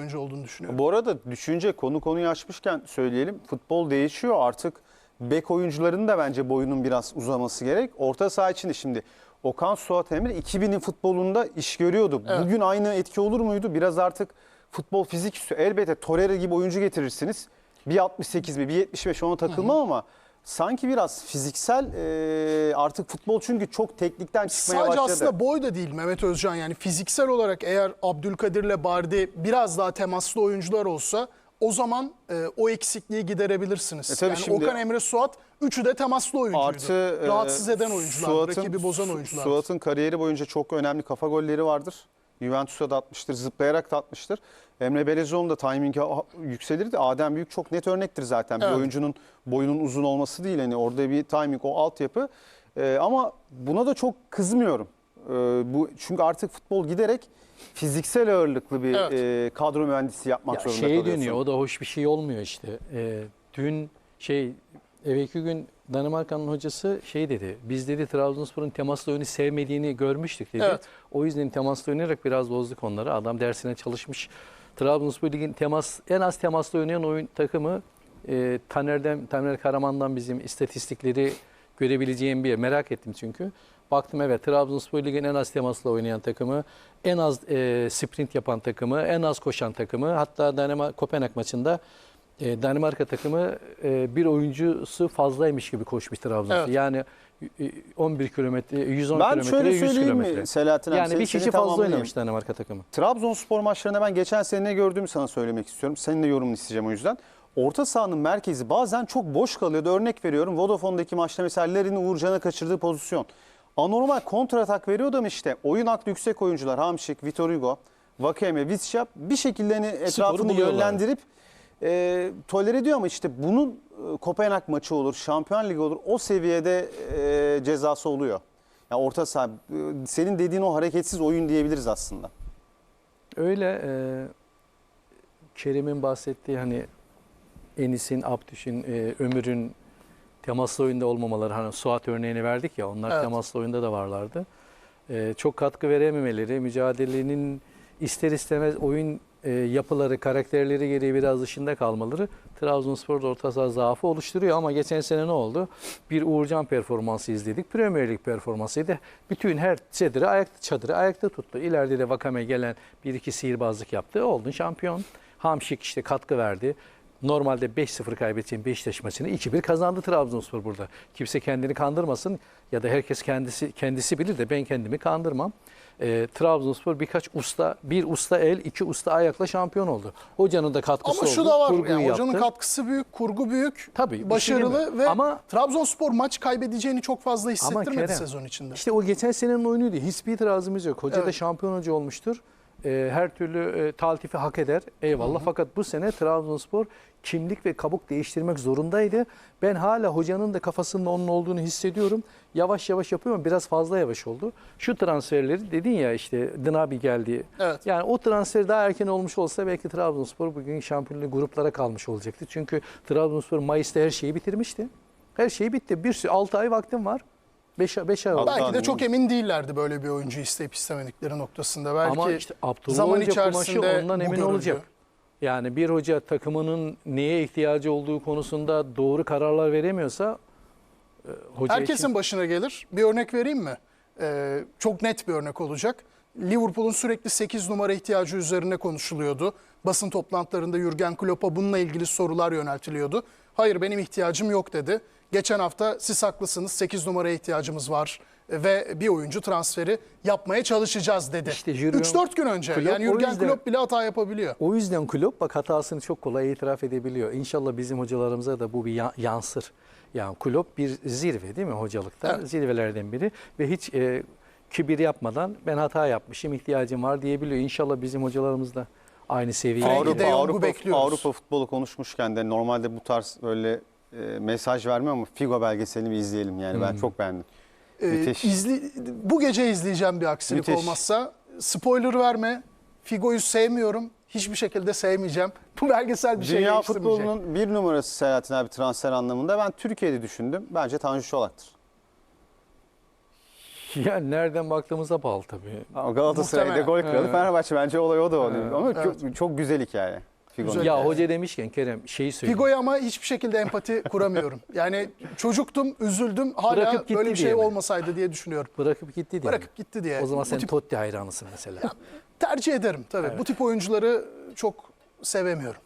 oyuncu olduğunu düşünüyorum. Bu arada düşünce konu konuyu açmışken söyleyelim. Futbol değişiyor artık. Bek oyuncularının da bence boyunun biraz uzaması gerek. Orta saha için de şimdi Okan Suat Emre 2000'in futbolunda iş görüyordu. Evet. Bugün aynı etki olur muydu? Biraz artık futbol fizik istiyor. Elbette Torreira gibi oyuncu getirirsiniz. Bir 68 bir, bir 75 ona takılmam ama sanki biraz fiziksel e, artık futbol çünkü çok teknikten çıkmaya Sadece başladı. aslında boy da değil Mehmet Özcan yani fiziksel olarak eğer Abdülkadir'le Bardi biraz daha temaslı oyuncular olsa o zaman e, o eksikliği giderebilirsiniz. E tabii yani şimdi- Okan Emre Suat üçü de temaslı oyuncuydu. Artı e, Rahatsız eden oyuncular, Suat'ın- rakibi bozan Su- oyuncular. Suat'ın kariyeri boyunca çok önemli kafa golleri vardır. Juventus'a da atmıştır, zıplayarak da atmıştır. Emre Belezoğlu'nun da timingi yükselirdi. Adem Büyük çok net örnektir zaten. Evet. Bir oyuncunun boyunun uzun olması değil. Hani orada bir timing, o altyapı. Ee, ama buna da çok kızmıyorum. Ee, bu Çünkü artık futbol giderek fiziksel ağırlıklı bir Evet. e, kadro mühendisi yapmak Ya zorunda şeye kalıyorsun. dönüyor o da hoş bir şey olmuyor işte. Ee, dün şey evvelki gün Danimarka'nın hocası şey dedi. Biz dedi Trabzonspor'un temaslı oyunu sevmediğini görmüştük dedi. Evet. O yüzden temaslı oynayarak biraz bozduk onları. Adam dersine çalışmış. Trabzonspor ligin temas en az temaslı oynayan oyun takımı e, Taner'den Taner Karaman'dan bizim istatistikleri görebileceğim bir yer. Merak ettim çünkü. Baktım evet Trabzonspor ligin en az temasla oynayan takımı, en az e, sprint yapan takımı, en az koşan takımı. Hatta Danimarka Kopenhag maçında e, Danimarka takımı e, bir oyuncusu fazlaymış gibi koşmuş Trabzonspor. Evet. Yani e, 11 kilometre, 110 Ben kilometre, şöyle 100 söyleyeyim kilometre. mi Selahattin? Yani bir kişi fazla oynamış Danimarka takımı. Trabzonspor maçlarında ben geçen sene ne gördüğümü sana söylemek istiyorum. Senin de yorumunu isteyeceğim o yüzden. Orta sahanın merkezi bazen çok boş kalıyordu. Örnek veriyorum Vodafone'daki maçta mesela Larin'in Uğurcan'a kaçırdığı pozisyon. Anormal kontratak veriyordu ama işte oyun aklı yüksek oyuncular Hamşik, Vitor Hugo, Vakeme, Visca bir şekilde hani etrafını yönlendirip e, tolere ediyor ama işte bunun e, Kopenhag maçı olur, Şampiyon Ligi olur. O seviyede e, cezası oluyor. Yani orta saha e, senin dediğin o hareketsiz oyun diyebiliriz aslında. Öyle e, Kerim'in bahsettiği hani Enis'in, Abdüş'ün, e, Ömür'ün temaslı oyunda olmamaları hani Suat örneğini verdik ya onlar Evet. temaslı oyunda da varlardı. E, çok katkı verememeleri, mücadelenin ister istemez oyun e, yapıları, karakterleri gereği biraz dışında kalmaları Trabzonspor'da orta saha zaafı oluşturuyor ama geçen sene ne oldu? Bir Uğurcan performansı izledik. Premier Lig performansıydı. Bütün her çadırı ayakta, çadırı ayakta tuttu. İleride de Vakame gelen bir iki sihirbazlık yaptı. Oldun şampiyon. Hamşik işte katkı verdi. Normalde 5-0 kaybedeceğin Beşiktaş maçını 2-1 kazandı Trabzonspor burada. Kimse kendini kandırmasın ya da herkes kendisi kendisi bilir de ben kendimi kandırmam. Ee, Trabzonspor birkaç usta, bir usta el, iki usta ayakla şampiyon oldu. Hocanın da katkısı Ama şu oldu. da var kurguyu yani hocanın yaptı. katkısı büyük, kurgu büyük, Tabii, şey başarılı ve Ama- Trabzonspor maç kaybedeceğini çok fazla hissettirmedi Kerem, sezon içinde. İşte o geçen senenin oyunuydu. Hiçbir itirazımız yok. Hoca da Evet. şampiyon hoca olmuştur. Ee, her türlü e, taltifi hak eder. Eyvallah. Fakat bu sene Trabzonspor kimlik ve kabuk değiştirmek zorundaydı. Ben hala hocanın da kafasında onun olduğunu hissediyorum. Yavaş yavaş yapıyor ama biraz fazla yavaş oldu. Şu transferleri dedin ya işte Dinabi geldi. Evet. Yani o transfer daha erken olmuş olsa belki Trabzonspor bugün şampiyonluğu gruplara kalmış olacaktı. Çünkü Trabzonspor Mayıs'ta her şeyi bitirmişti. Her şey bitti. Bir sürü 6 ay vaktim var. 5 5 ay oldu. Hatta- Belki de çok emin değillerdi böyle bir oyuncu isteyip istemedikleri noktasında. Belki Ama işte Abdullah zaman Hoca içerisinde ondan emin görüldü. olacak. Yani bir hoca takımının neye ihtiyacı olduğu konusunda doğru kararlar veremiyorsa e, hoca Herkesin için başına gelir. Bir örnek vereyim mi? Ee, çok net bir örnek olacak. Liverpool'un sürekli 8 numara ihtiyacı üzerine konuşuluyordu. Basın toplantılarında Jurgen Klopp'a bununla ilgili sorular yöneltiliyordu. Hayır benim ihtiyacım yok dedi. Geçen hafta siz haklısınız 8 numaraya ihtiyacımız var ve bir oyuncu transferi yapmaya çalışacağız dedi. İşte Jurgen 3-4 gün önce. Klopp yani o Jurgen yüzden- Klopp bile hata yapabiliyor. o yüzden kulüp bak hatasını çok kolay itiraf edebiliyor. İnşallah bizim hocalarımıza da bu bir ya- yansır. Yani kulüp bir zirve değil mi hocalıkta? Evet. Zirvelerden biri ve hiç e, kibir yapmadan ben hata yapmışım, ihtiyacım var diyebiliyor. İnşallah bizim hocalarımız da aynı seviyeye Avrupa, Avrupa, bekliyoruz. Avrupa futbolu konuşmuşken de normalde bu tarz böyle mesaj vermiyor ama Figo belgeselini bir izleyelim yani ben çok beğendim. Ee, Müthiş. izli- bu gece izleyeceğim bir aksilik Müthiş. olmazsa. Spoiler verme. Figo'yu sevmiyorum. Hiçbir şekilde sevmeyeceğim. Bu belgesel bir şey Dünya değiştirmeyecek. futbolunun bir numarası Selahattin abi transfer anlamında ben Türkiye'de düşündüm. Bence Tanju Çolak'tır. Yani nereden baktığımıza bağlı tabii. Ama Galatasaray'da gol kralı Evet. Fenerbahçe bence olay o da oluyor. Ama Evet. çok, çok güzel hikaye. Figo'nun. Ya hoca demişken Kerem şeyi söyleyeyim. Figo'ya ama hiçbir şekilde empati kuramıyorum. Yani çocuktum, üzüldüm. Hala Bırakıp gitti böyle bir şey diye mi? olmasaydı diye düşünüyorum. Bırakıp gitti diye. Bırakıp mi? gitti diye. O zaman Bu sen tip- Totti hayranısın mesela. tercih ederim tabii. Bu tip oyuncuları çok sevemiyorum.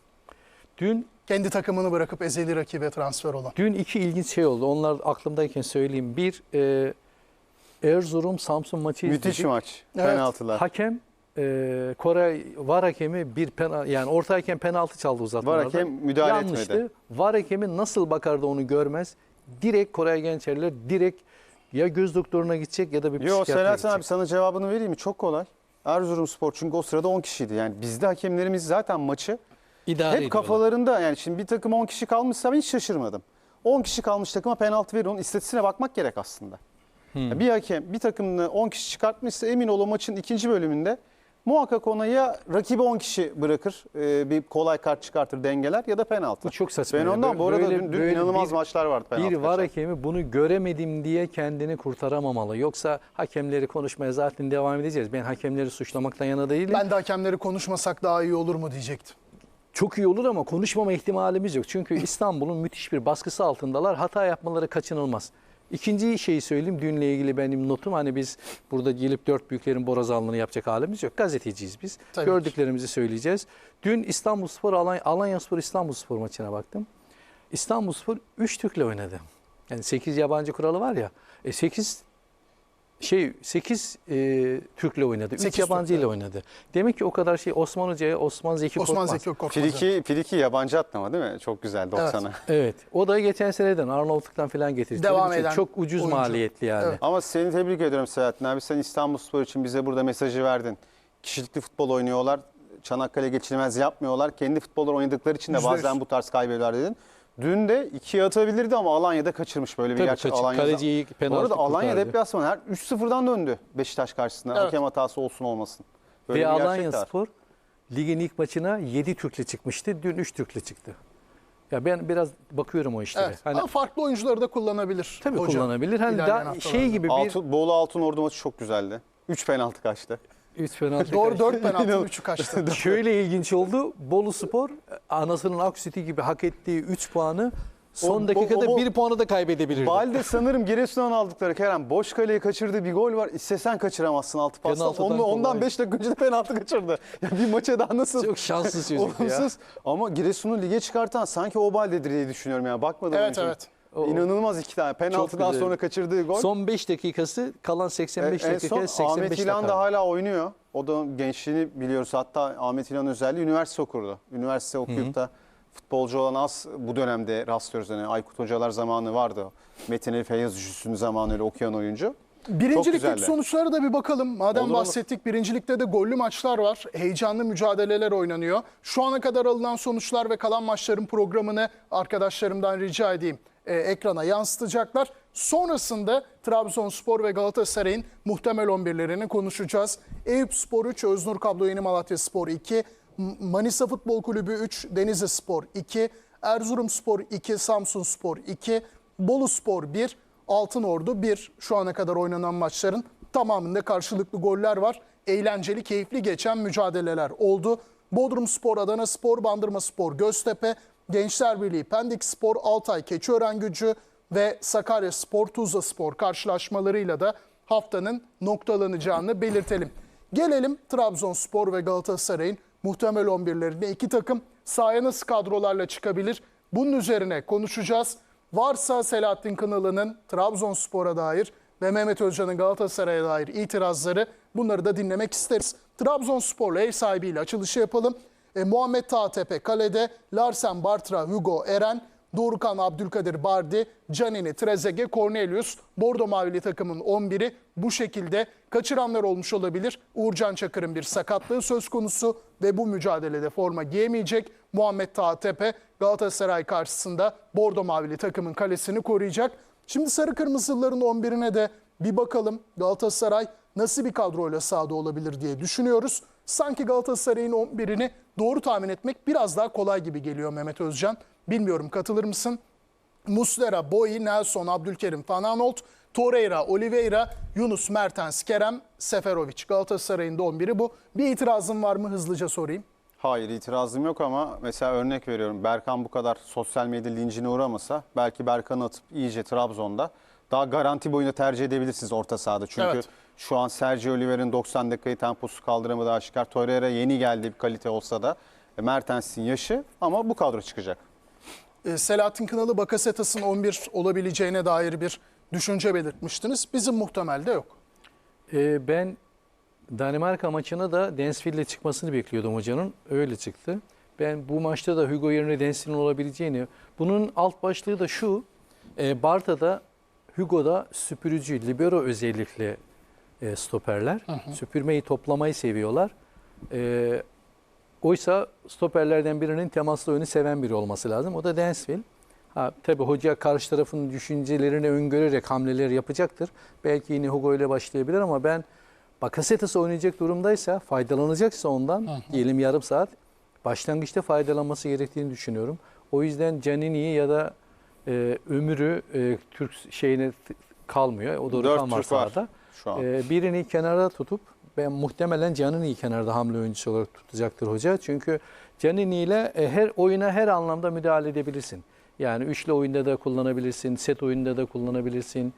Dün Kendi takımını bırakıp ezeli rakibe transfer olan. dün iki ilginç şey oldu. Onlar aklımdayken söyleyeyim. Bir e, Erzurum Samsun maçı Müthiş izledik. maç. Evet. Penaltılar. Hakem e, Kore var hakemi bir penaltı yani orta hakem penaltı çaldı uzatmalarda. Var hakem müdahale Yanlıştı. etmedi. Var hakemi nasıl bakardı onu görmez. Direkt Koray Gençerler direkt ya göz doktoruna gidecek ya da bir Yo psikiyatra Selahattin gidecek. abi sana cevabını vereyim mi? Çok kolay. Erzurum Spor çünkü o sırada 10 kişiydi. Yani bizde hakemlerimiz zaten maçı İdare hep ediyorlar. kafalarında yani şimdi bir takım 10 kişi kalmışsa ben hiç şaşırmadım. 10 kişi kalmış takıma penaltı verir onun istatistiğine bakmak gerek aslında. Hmm. Bir hakem bir takımını 10 kişi çıkartmışsa emin ol o maçın ikinci bölümünde muhakkak ona ya rakibi 10 kişi bırakır e, bir kolay kart çıkartır dengeler ya da penaltı. Bu çok saçma. Ben ondan bu arada Böyle- dün, dün böyle inanılmaz bir- maçlar vardı penaltı. Bir var kaçan. hakemi bunu göremedim diye kendini kurtaramamalı. Yoksa hakemleri konuşmaya zaten devam edeceğiz. Ben hakemleri suçlamaktan yana değilim. Ben de hakemleri konuşmasak daha iyi olur mu diyecektim. Çok iyi olur ama konuşmama ihtimalimiz yok. Çünkü İstanbul'un müthiş bir baskısı altındalar. Hata yapmaları kaçınılmaz. İkinci şeyi söyleyeyim. Dünle ilgili benim notum hani biz burada gelip dört büyüklerin borazanlığını yapacak halimiz yok. Gazeteciyiz biz. Tabii ki. Gördüklerimizi söyleyeceğiz. Dün İstanbulspor, Alanya, Alanyaspor İstanbulspor maçına baktım. İstanbulspor 3 Türk'le oynadı. Yani 8 yabancı kuralı var ya. E 8 şey 8 e, Türk'le oynadı. 3 Sekiz yabancı Türk, ile oynadı. Demek ki o kadar şey Osman Hoca'ya Osman Zeki Osman Korkmaz. Zeki Korkmaz. Friki, friki yabancı atlama değil mi? Çok güzel 90'a. Evet. O da geçen seneden Arnavutluk'tan falan getirdi. Devam Tabii eden Çok ucuz oyuncu. maliyetli yani. Evet. Ama seni tebrik ediyorum Selahattin abi. Sen İstanbulspor için bize burada mesajı verdin. Kişilikli futbol oynuyorlar. Çanakkale geçilmez yapmıyorlar. Kendi futbolları oynadıkları için de bazen bu tarz kaybediyorlar dedin. Dün de ikiye atabilirdi ama Alanya'da kaçırmış böyle bir Tabii gerçek kaçır- Alanya'da. kaleci iyi Bu penaltı arada Alanya deplasmanı her 3-0'dan döndü Beşiktaş karşısında. Evet. Hakem hatası olsun olmasın. Böyle Ve Alanya. Spor ligin ilk maçına 7 Türk'le çıkmıştı. Dün 3 Türk'le çıktı. Ya ben biraz bakıyorum o işlere. Evet. Hani Ama farklı oyuncuları da kullanabilir. tabii hoca. kullanabilir. Hani daha şey gibi bir Altın, Bolu Altın Ordu maçı çok güzeldi. 3 penaltı kaçtı. 3 penaltı. Doğru 4 penaltı İnanın- 3'ü kaçtı. Şöyle ilginç oldu. Bolu Spor anasının Aksiti gibi hak ettiği 3 puanı son O- dakikada o- 1 puanı da kaybedebilirdi. Balde sanırım Giresun'dan aldıkları Kerem. Boş kaleye kaçırdığı bir gol var. İstesen kaçıramazsın altı pasla. Penaltıdan Ondan, ondan kolay. 5 dakika önce de penaltı kaçırdı. Ya bir maça daha nasıl? Çok şanssız çocuk ya. Olumsuz. Ama Giresun'u lige çıkartan sanki o Balde'dir diye düşünüyorum ya. Bakmadım Evet önce. evet. O- İnanılmaz iki tane. Penaltıdan güzel. sonra kaçırdığı gol. Son 5 dakikası kalan 85 E, en dakika son 85 Ahmet. İlhan da hala oynuyor. O da gençliğini biliyoruz. Hatta Ahmet İlhan özelliği üniversite okurdu. Üniversite okuyup da futbolcu olan az bu dönemde rastlıyoruz. Yani Aykut Hocalar zamanı vardı. Metin Ali Feyyaz Üçüsü'nün zamanı öyle okuyan oyuncu. Birincilikteki sonuçlara da bir bakalım. Madem Olur, bahsettik birincilikte de gollü maçlar var. Heyecanlı mücadeleler oynanıyor. Şu ana kadar alınan sonuçlar ve kalan maçların programını arkadaşlarımdan rica edeyim. e, ekrana yansıtacaklar. Sonrasında Trabzonspor ve Galatasaray'ın muhtemel 11'lerini konuşacağız. Eyüp Spor 3, Öznur Kablo Yeni Malatya Spor 2, M- Manisa Futbol Kulübü 3, Denizli Spor 2, Erzurum Spor 2, Samsun Spor 2, Bolu Spor 1, Altın Ordu 1 şu ana kadar oynanan maçların tamamında karşılıklı goller var. Eğlenceli, keyifli geçen mücadeleler oldu. Bodrum Spor, Adana Spor, Bandırma Spor, Göztepe, Gençler Birliği, Pendik Spor, Altay, Keçiören Gücü ve Sakarya Spor, Tuzla Spor karşılaşmalarıyla da haftanın noktalanacağını belirtelim. Gelelim Trabzonspor ve Galatasaray'ın muhtemel 11'lerine. iki takım sahaya nasıl kadrolarla çıkabilir? Bunun üzerine konuşacağız. Varsa Selahattin Kınalı'nın Trabzonspor'a dair ve Mehmet Özcan'ın Galatasaray'a dair itirazları bunları da dinlemek isteriz. Trabzonspor'la ev sahibiyle açılışı yapalım. E, Muhammed Tatepe kalede, Larsen Bartra, Hugo Eren, Dorukhan Abdülkadir Bardi, Canini, Trezeguet, Cornelius, Bordo Mavili takımın 11'i bu şekilde kaçıranlar olmuş olabilir. Uğurcan Çakır'ın bir sakatlığı söz konusu ve bu mücadelede forma giyemeyecek. Muhammed Tatepe Galatasaray karşısında Bordo Mavili takımın kalesini koruyacak. Şimdi Sarı Kırmızılıların 11'ine de bir bakalım. Galatasaray nasıl bir kadroyla sahada olabilir diye düşünüyoruz. Sanki Galatasaray'ın 11'ini doğru tahmin etmek biraz daha kolay gibi geliyor Mehmet Özcan. Bilmiyorum katılır mısın? Muslera, Boyi, Nelson, Abdülkerim, Van Aanholt, Torreira, Oliveira, Yunus, Mertens, Kerem, Seferovic. Galatasaray'ın da 11'i bu. Bir itirazın var mı hızlıca sorayım. Hayır itirazım yok ama mesela örnek veriyorum. Berkan bu kadar sosyal medya lincine uğramasa belki Berkan'ı atıp iyice Trabzon'da daha garanti boyunda tercih edebilirsiniz orta sahada. Çünkü Evet. şu an Sergio Oliveira'nın 90 dakikayı temposu kaldıramadığı aşikar. Torreira yeni geldiği bir kalite olsa da e, Mertens'in yaşı ama bu kadro çıkacak. Ee, Selahattin Kınalı Bakasetas'ın 11 olabileceğine dair bir düşünce belirtmiştiniz. Bizim muhtemelde yok. Ee, ben Danimarka maçına da Densville'le çıkmasını bekliyordum hocanın. Öyle çıktı. Ben bu maçta da Hugo yerine Densville'in olabileceğini... Bunun alt başlığı da şu. E, Barta'da, Hugo'da süpürücü, libero özellikle e, stoperler. Süpürmeyi, toplamayı seviyorlar. E, oysa stoperlerden birinin temaslı oyunu seven biri olması lazım. O da Densville. Ha, tabii hoca karşı tarafın düşüncelerini öngörerek hamleler yapacaktır. Belki yine Hugo ile başlayabilir ama ben Bakasetas oynayacak durumdaysa, faydalanacaksa ondan diyelim yarım saat başlangıçta faydalanması gerektiğini düşünüyorum. O yüzden Canini'yi ya da e, Ömür'ü e, Türk şeyine kalmıyor. O doğru Dört var Türk var sahada. şu an. E, birini kenara tutup ben muhtemelen Canini'yi kenarda hamle oyuncusu olarak tutacaktır hoca. Çünkü Canini ile e, her oyuna her anlamda müdahale edebilirsin. Yani üçlü oyunda da kullanabilirsin, set oyunda da kullanabilirsin.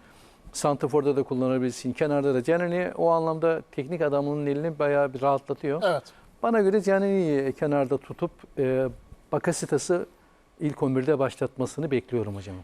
Santrafor'da da kullanabilirsin. Kenarda da Canini o anlamda teknik adamının elini bayağı bir rahatlatıyor. Evet. Bana göre Canini'yi kenarda tutup e, Bakasitas'ı ilk 11'de başlatmasını bekliyorum hocam.